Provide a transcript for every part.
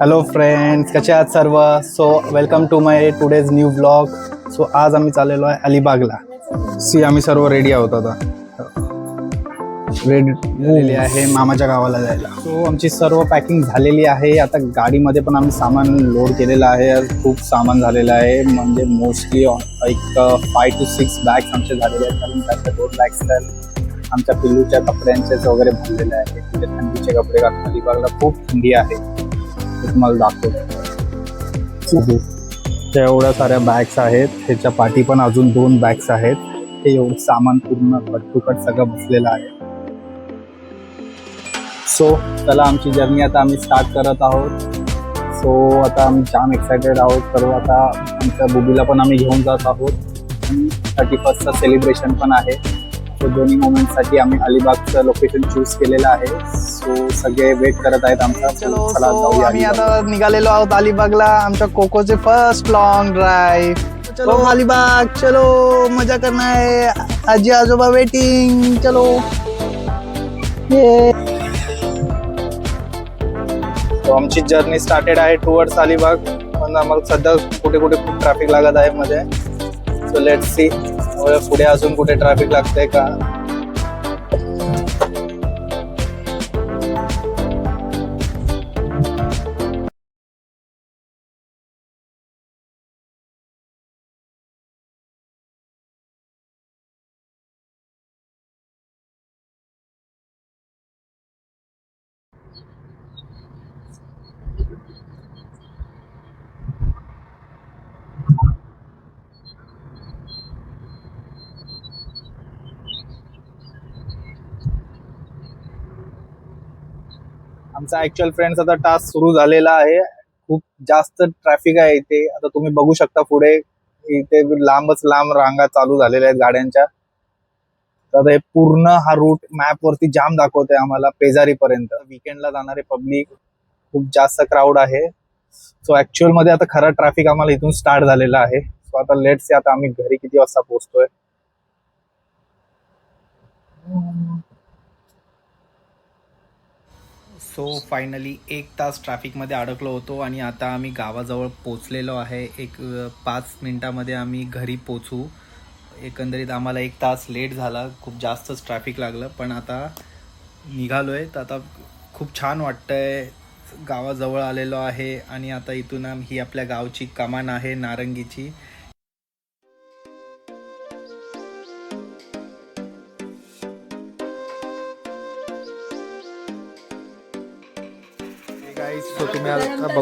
Hello friends कसे आहात सर्व? So welcome to my today's new blog so आज आम्ही चाललेलो आहे अलिबागला. सी आम्ही सर्व रेडी आहोत आता. रेडी झालेली आहे मामाच्या गावाला जायला. सो आमची सर्व पॅकिंग झालेली आहे. आता गाडीमध्ये पण आम्ही सामान लोड केलेलं आहे. खूप सामान झालेलं आहे. म्हणजे मोस्टली एक फाय टू सिक्स बॅग्स आमचे झालेले आहेत. कारण त्यातल्या दोन बॅग्स तर आमच्या पिल्लूच्या कपड्यांचेच वगैरे भरलेले आहे तिथे थंडीचे कपडे घालतात अलिबागला खूप थंडी आहे. ते तुम्हाला दाखवतो. त्या एवढ्या साऱ्या बॅग्स आहेत. त्याच्या पाठी पण अजून दोन बॅग्स आहेत. हे एवढं सामान पूर्ण कटुकट सगळं बसलेलं आहे. सो चला आमची जर्नी आता आम्ही स्टार्ट करत आहोत. सो आता आम्ही जाम एक्सायटेड आहोत. सर्व आता आमच्या बुबीला पण आम्ही घेऊन जात आहोत. आणि थर्टी फर्स्टचं सेलिब्रेशन पण आहे. सो दोन्ही मोमेंटसाठी आम्ही अलिबागचं लोकेशन चूज केलेलं आहे. सो सगळे वेट करत आहेत आमचा. चलो चला so जाऊया आम्ही अलिबागला. आता निघालेलो आहोत अलिबागला. आमच्या कोकोचे फर्स्ट लॉंग ड्राईव्ह चलो. अलिबाग. चलो मजा करना है आजी आजोबा वेटिंग चलो. ये. So, आमची जर्नी स्टार्टेड आहे टुवर्ड्स अलिबाग. पण आम्हाला सध्या कुठे कुठे खूप ट्रॅफिक लागत आहे मध्ये. सो लेट सी पुढे अजून कुठे ट्रॅफिक लागतंय का? आमचा ऍक्च्युअल फ्रेंड्स आता टास्क सुरू झालेला आहे. खूप जास्त ट्रॅफिक आहे इथे. आता तुम्ही बघू शकता पुढे इथे लांबच लांब रांगा चालू झालेल्या आहेत गाड्यांच्या. तर हे पूर्ण हा रूट मॅप वरती जाम दाखवते आम्हाला पेजारी पर्यंत विकेंडला जाणारे पब्लिक खूप जास्त क्राऊड आहे. सो ऍक्च्युअलमध्ये आता खरा ट्रॅफिक आम्हाला इथून स्टार्ट झालेला आहे. सो आता लेट से आता आम्ही घरी किती वाजता पोहोचतोय? सो फायनली एक तास ट्रॅफिकमध्ये अडकलो होतो आणि आता आम्ही गावाजवळ पोचलेलो आहे. एक पाच मिनटामध्ये आम्ही घरी पोचू. एकंदरीत आम्हाला एक तास लेट झाला. खूप जास्तच ट्रॅफिक लागलं. पण आता निघालो आहे तर आता खूप छान वाटतंय. गावाजवळ आलेलो आहे आणि आता इथून ही आपल्या गावची कमान आहे नारंगीची.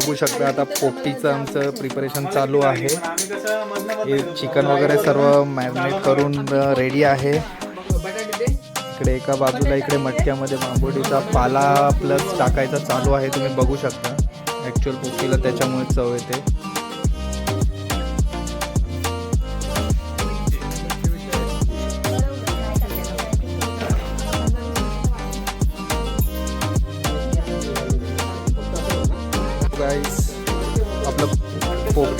बघू शकता आता पोपटीचं आमचं प्रिपरेशन चालू आहे. हे चिकन वगैरे सर्व मॅरिनेट करून रेडी आहे. इकडे एका बाजूला इकडे मटक्यामध्ये बांबोडीचा पाला प्लस टाकायचा चालू आहे तुम्ही बघू शकता. ॲक्च्युअल पोपटीला त्याच्यामुळे चव येते.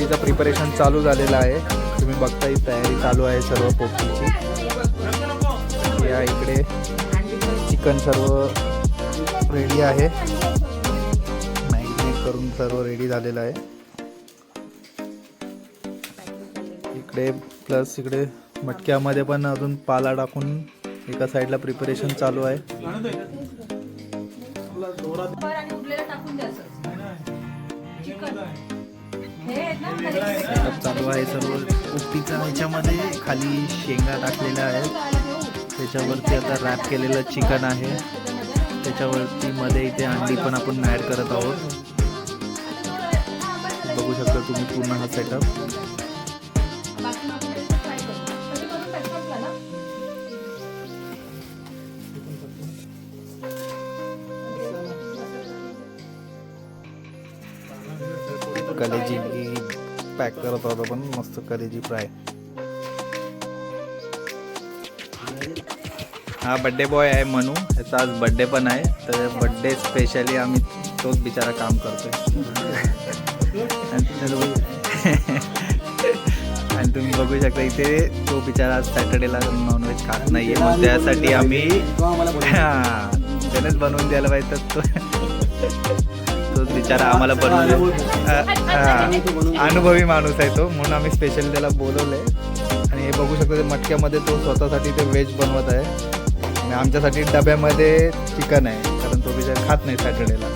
पोपटीचं प्रिपरेशन चालू झालेलं आहे. तुम्ही बघता ही तयारी चालू आहे सर्व पोपटीची. या इकडे चिकन सर्व रेडी आहे. मॅरिनेट करून सर्व रेडी झालेलं आहे. इकडे प्लस इकडे मटक्यामध्ये पण अजून पाला टाकून एका साईडला प्रिपरेशन चालू आहे. चालू आहे सर्व. उपीचा ह्याच्यामध्ये खाली शेंगा टाकलेल्या आहेत. त्याच्यावरती आता रॅप केलेलं चिकन आहे. त्याच्यावरती मध्ये इथे अंडी पण आपण ॲड करत आहोत. बघू शकता तुम्ही पूर्ण हा सेटअप कलेजी पॅक करत आहोत आपण मस्त कलेजी फ्राय. हा बड्डे बॉय आहे मनू. याचा आज बड्डे पण आहे. तर बड्डे स्पेशली आम्ही तोच बिचारा काम करतोय. आणि तुम्ही- बघू शकता इथे तो बिचारा आज सॅटर्डेला नॉनव्हेज खात नाहीये. मग त्यासाठी आम्ही हा, त्यानेच बनवून द्यायला पाहिजे तर तो बिचारा आम्हाला बनवलं हा, हा. अनुभवी माणूस आहे तो म्हणून आम्ही स्पेशली त्याला बोलवलंय. आणि हे बघू शकतो मटक्यामध्ये तो स्वतःसाठी ते व्हेज बनवत आहे. आणि आमच्यासाठी डब्यामध्ये चिकन आहे कारण तो बिचारा खात नाही सॅटर्डेला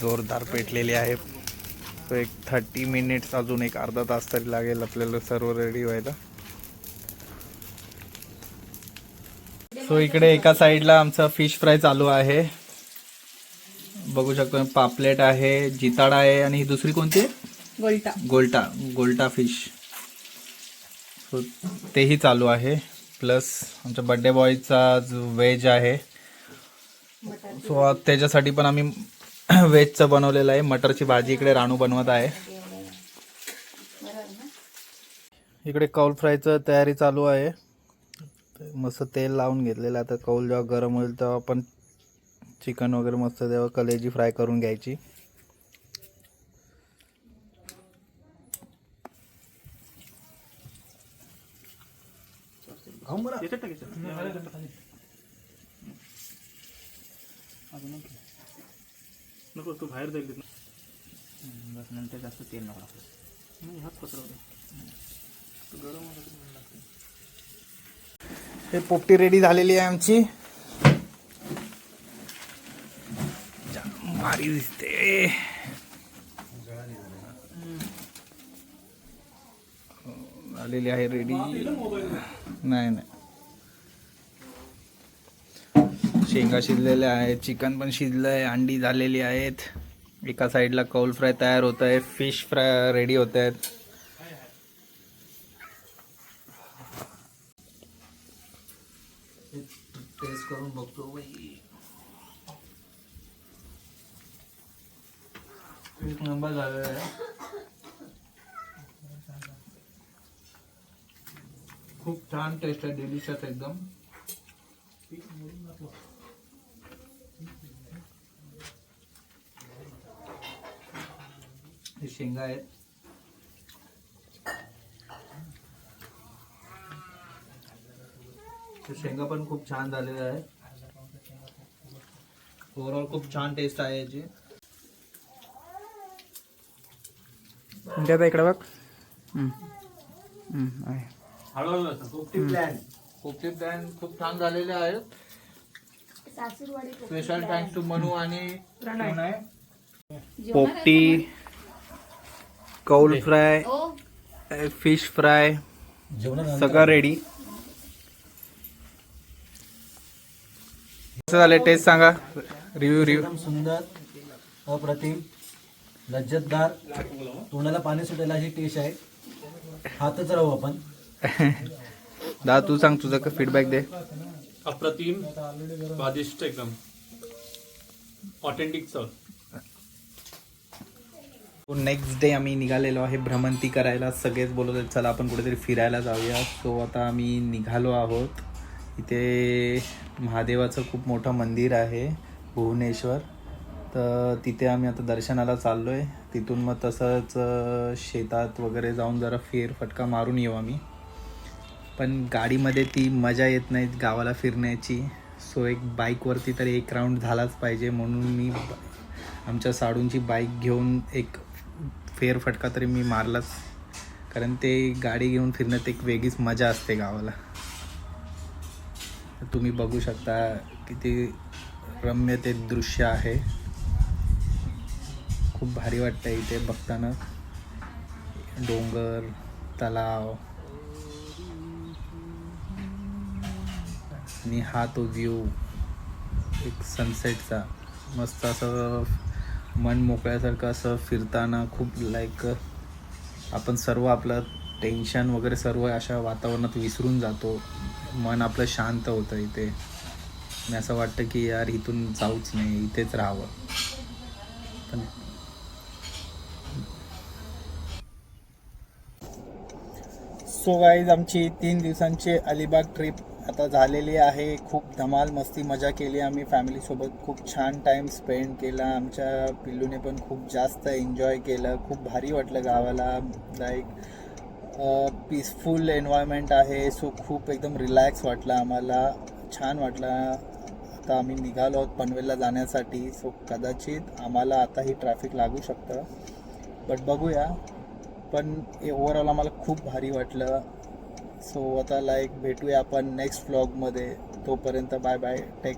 जोरदार पेटलेली आहे. तो एक थर्टी मिनिट्स अजून एक अर्धा तास तरी लागेल आपल्याला सर्व रेडी व्हायला. सो इकडे एका साईडला आमचा फिश फ्राय चालू आहे. बघू शकतो पापलेट आहे जिताडा आहे आणि ही दुसरी कोणती आहे? गोल्टा. गोल्टा गोल्टा फिश सो तेही चालू आहे. प्लस आमच्या बड्डे बॉयचा जो व्हेज आहे. सो त्याच्यासाठी पण आम्ही व्हेजचं बनवलेलं आहे. मटरची भाजी इकडे राणू बनवत आहे. इकडे कौल फ्रायचं तयारी चालू आहे. मस्त तेल लावून घेतलेलं. आता कौल जेव्हा गरम होईल तेव्हा आपण चिकन वगैरे मस्त तेव्हा कलेजी फ्राय करून घ्यायची. हे पोपटी रेडी झालेली आहे आमची. भारी दिसते. झालेली आहे रेडी. नाही नाही. शेंगा शिजलेल्या आहेत चिकन पण शिजलं आहे अंडी झालेली आहेत. एका साईडला कौल फ्राय तयार होत आहे फिश फ्राय रेडी होत आहेत टेस्ट करून बघतो बाई एक नंबर झालेला आहे खूप छान टेस्ट आहे डिलिशियस एकदम. हे शेंगा आहेत. ते शेंगा पण खूप छान झालेल्या आहे. ओव्हरऑल खूप छान टेस्ट आहे याची. आता इकडे बघ. कोकटे प्लॅन खूप छान झालेले आहेत. सासूरवाडी स्पेशल थँक्स टू मनू आणि पोपटी कौल फ्राय फिश फ्राय सगळं रेडी कसं झालं टेस्ट सांगा. रिव्ह्यू रिव्ह्यू एकदम सुंदर अप्रतिम लज्जतदार. तोंडाला पाणी सुटायला अशी टेस्ट आहे. हातच राहू आपण. दादा तू सांग तुझं फीडबॅक दे. अप्रतिम स्वादिष्ट एकदम. ऑथेंटिक चव. नेक्स्ट डे आम्ही निघालेलो आहे भ्रमंती करायला. सगळेच बोलत आहेत चला आपण कुठेतरी फिरायला जाऊया. सो आता आम्ही निघालो आहोत. इथे महादेवाचं खूप मोठं मंदिर आहे भुवनेश्वर. तर तिथे आम्ही आता दर्शनाला चाललो आहे तिथून मग तसंच शेतात वगैरे जाऊन जरा फेरफटका मारून येऊ आम्ही. पण गाडीमध्ये ती मजा येत नाही गावाला फिरण्याची. सो एक बाईकवरती तरी एक राऊंड झालाच पाहिजे. म्हणून मी आमच्या साडूंची बाईक घेऊन एक फेरफटका तरी मी मारलाच. कारण ते गाडी घेऊन फिरण्यात एक वेगळीच मजा असते गावाला. तुम्ही बघू शकता किती रम्य ते दृश्य आहे. खूप भारी वाटतं इथे बघताना. डोंगर तलाव. आणि हा तो व्ह्यू एक सनसेटचा मस्त असं मन मोकळ्यासारखं असं फिरताना खूप लाईक आपण सर्व आपलं टेन्शन वगैरे सर्व अशा वातावरणात विसरून जातो. मन आपलं शांत होतं इथे. आणि असं वाटतं की यार इथून जाऊच नाही इथेच राहावं. पण सो गाईज आमची तीन दिवसांची अलिबाग ट्रिप आता झालेली आहे. खूप धमाल मस्ती मजा केली आम्ही फॅमिलीसोबत खूप छान टाईम स्पेंड केला. आमच्या पिल्लूने पण खूप जास्त एन्जॉय केलं. खूप भारी वाटलं गावाला. लाईक पीसफुल एन्व्हायरमेंट आहे. सो खूप एकदम रिलॅक्स वाटलं आम्हाला. छान वाटलं. आता आम्ही निघालो आहोत पनवेलला जाण्यासाठी. सो कदाचित आम्हाला आताही ट्रॅफिक लागू शकतं. बट बघूया. पण ओवरऑल आम्हाला खूप भारी वाटलं. सो आता लाईक भेटूया आपण नेक्स्ट व्लॉगमध्ये तोपर्यंत बाय बाय टेक